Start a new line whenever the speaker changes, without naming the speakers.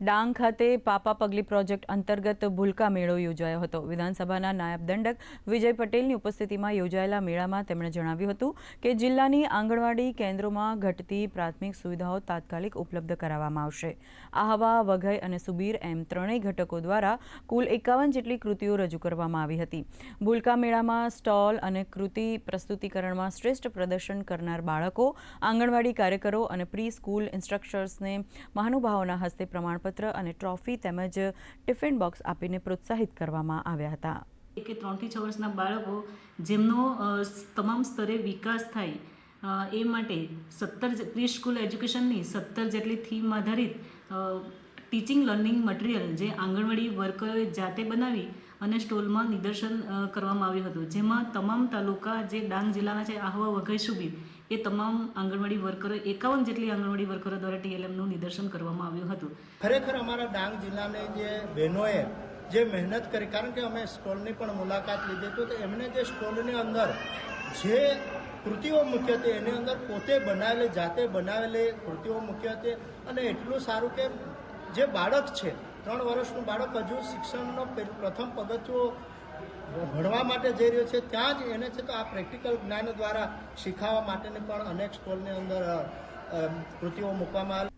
ડાંગ ખાતે પાપા પગલી પ્રોજેક્ટ અંતર્ગત ભૂલકા મેળો યોજાયો હતો. વિધાનસભાના નાયબ દંડક વિજય પટેલની ઉપસ્થિતિમાં યોજાયેલા મેળામાં તેમણે જણાવ્યું હતું કે જિલ્લાની આંગણવાડી કેન્દ્રોમાં ઘટતી પ્રાથમિક સુવિધાઓ તાત્કાલિક ઉપલબ્ધ કરાવવામાં આવશે. આહવા, વઘઈ અને સુબીર એમ ત્રણેય ઘટકો દ્વારા કુલ એકાવન જેટલી કૃતિઓ રજૂ કરવામાં આવી હતી. ભૂલકા મેળામાં સ્ટોલ અને કૃતિ પ્રસ્તુતિકરણમાં શ્રેષ્ઠ પ્રદર્શન કરનાર બાળકો, આંગણવાડી કાર્યકરો અને પ્રી સ્કૂલ ઇન્સ્ટ્રક્ટર્સને મહાનુભાવોના હસ્તે પ્રમાણપત્ર અને ટ્રોફી તેમજ ટિફિન બોક્સ આપીને પ્રોત્સાહિત કરવામાં આવ્યા હતા.
કે ત્રણથી છ વર્ષના બાળકો જેમનો તમામ સ્તરે વિકાસ થાય એ માટે સત્તર પ્રી સ્કૂલ એજ્યુકેશનની સત્તર જેટલી થીમ આધારિત ટીચિંગ લર્નિંગ મટીરિયલ જે આંગણવાડી વર્કરોએ જાતે બનાવી અને સ્ટોલમાં નિદર્શન કરવામાં આવ્યું હતું. જેમાં તમામ તાલુકા જે ડાંગ જિલ્લાના છે, આહવા, વઘઈ સુબી એ તમામ આંગણવાડી વર્કરો, એકાવન જેટલી આંગણવાડી વર્કરો દ્વારા ટીએલએમનું નિદર્શન કરવામાં આવ્યું હતું.
ખરેખર અમારા ડાંગ જિલ્લાની જે બહેનોએ જે મહેનત કરી, કારણ કે અમે સ્ટોલની પણ મુલાકાત લીધી હતી, તો એમને જે સ્ટોલની અંદર જે કૃતિઓ મુખ્ય હતી, એની અંદર પોતે બનાવેલી, જાતે બનાવેલી કૃતિઓ મુખ્ય હતી, અને એટલું સારું કે જે બાળક છે, ત્રણ વર્ષનું બાળક હજુ શિક્ષણનો પ્રથમ પગથિયો ભણવા માટે જઈ રહ્યો છે, ત્યાં જ એને છે તો આ પ્રેક્ટિકલ જ્ઞાન દ્વારા શીખવવા માટેની પણ અનેક સ્ટોલની અંદર કૃતિઓ મૂકવામાં